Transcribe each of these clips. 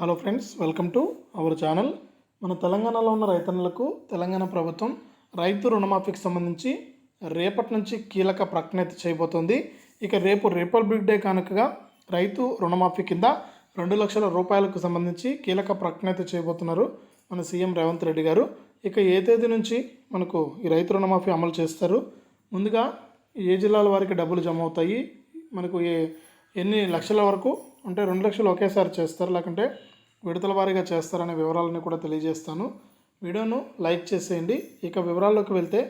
Hello friends welcome to our channel మన తెలంగాణలో ఉన్న రైతన్నులకు తెలంగాణ ప్రభుత్వం రైతు రుణమాఫీకి సంబంధించి రేపటి నుంచి కీలక ప్రకటన అయితే చేయబోతోంది. ఇక రేపు రిపబ్లిక్ డే కానుకగా రైతు రుణమాఫీ కింద రెండు లక్షల రూపాయలకు సంబంధించి కీలక ప్రకటన అయితే చేయబోతున్నారు మన సీఎం రేవంత్ రెడ్డి గారు. ఇక ఏ తేదీ నుంచి మనకు ఈ రైతు రుణమాఫీ అమలు చేస్తారు? ముందుగా ఏ జిల్లాల వారికి డబ్బులు జమ అవుతాయి? మనకు ఏ ఎన్ని లక్షల వరకు అంటే రెండు లక్షలు ఒకేసారి చేస్తారు లేకుంటే విడతల వారీగా చేస్తారనే వివరాలను కూడా తెలియజేస్తాను. వీడియోను లైక్ చేసేయండి. ఇక వివరాల్లోకి వెళ్తే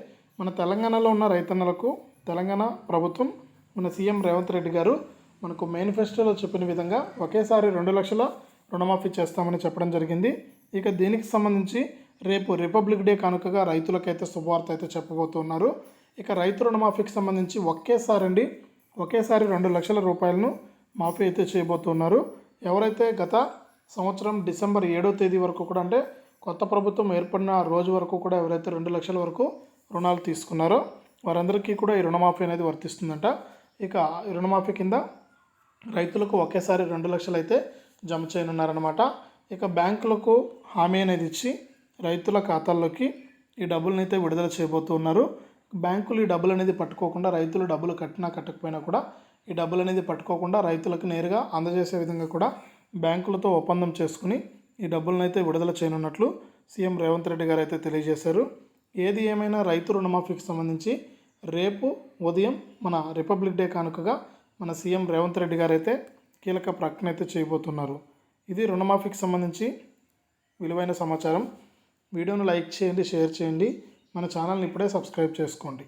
మన తెలంగాణలో ఉన్న రైతన్నలకు తెలంగాణ ప్రభుత్వం మన సీఎం రేవంత్ రెడ్డి గారు మనకు మేనిఫెస్టోలో చెప్పిన విధంగా ఒకేసారి రెండు లక్షల రుణమాఫీ చేస్తామని చెప్పడం జరిగింది. ఇక దీనికి సంబంధించి రేపు రిపబ్లిక్ డే కానుకగా రైతులకైతే శుభవార్త అయితే చెప్పబోతున్నారు. ఇక రైతు రుణమాఫీకి సంబంధించి ఒకేసారి అండి. ఒకేసారి రెండు లక్షల రూపాయలను మాఫీ అయితే చేయబోతున్నారు. ఎవరైతే గత సంవత్సరం డిసెంబర్ ఏడో తేదీ వరకు కూడా అంటే కొత్త ప్రభుత్వం ఏర్పడిన రోజు వరకు కూడా ఎవరైతే రెండు లక్షల వరకు రుణాలు తీసుకున్నారో వారందరికీ కూడా ఈ రుణమాఫీ అనేది వర్తిస్తుందంట. ఇక రుణమాఫీ కింద రైతులకు ఒకేసారి రెండు లక్షలు అయితే జమ చేయనున్నారనమాట ఇక బ్యాంకులకు హామీ అనేది ఇచ్చి రైతుల ఖాతాల్లోకి ఈ డబ్బులను అయితే విడుదల చేయబోతున్నారు. బ్యాంకులు ఈ డబ్బులు అనేది పట్టుకోకుండా రైతులు డబ్బులు కట్టినా కట్టకపోయినా కూడా ఈ డబ్బులు అనేది పట్టుకోకుండా రైతులకు నేరుగా అందజేసే విధంగా కూడా బ్యాంకులతో ఒప్పందం చేసుకుని ఈ డబ్బులను అయితే విడుదల చేయనున్నట్లు సీఎం రేవంత్ రెడ్డి గారు అయితే తెలియజేశారు. ఏది ఏమైనా రైతు రుణమాఫీకి సంబంధించి రేపు ఉదయం మన రిపబ్లిక్ డే కానుకగా మన సీఎం రేవంత్ రెడ్డి గారు అయితే కీలక ప్రకటన అయితే చేయబోతున్నారు. ఇది రుణమాఫీకి సంబంధించి విలువైన సమాచారం. వీడియోను లైక్ చేయండి షేర్ చేయండి. మన ఛానల్ని ఇప్పుడే సబ్స్క్రైబ్ చేసుకోండి.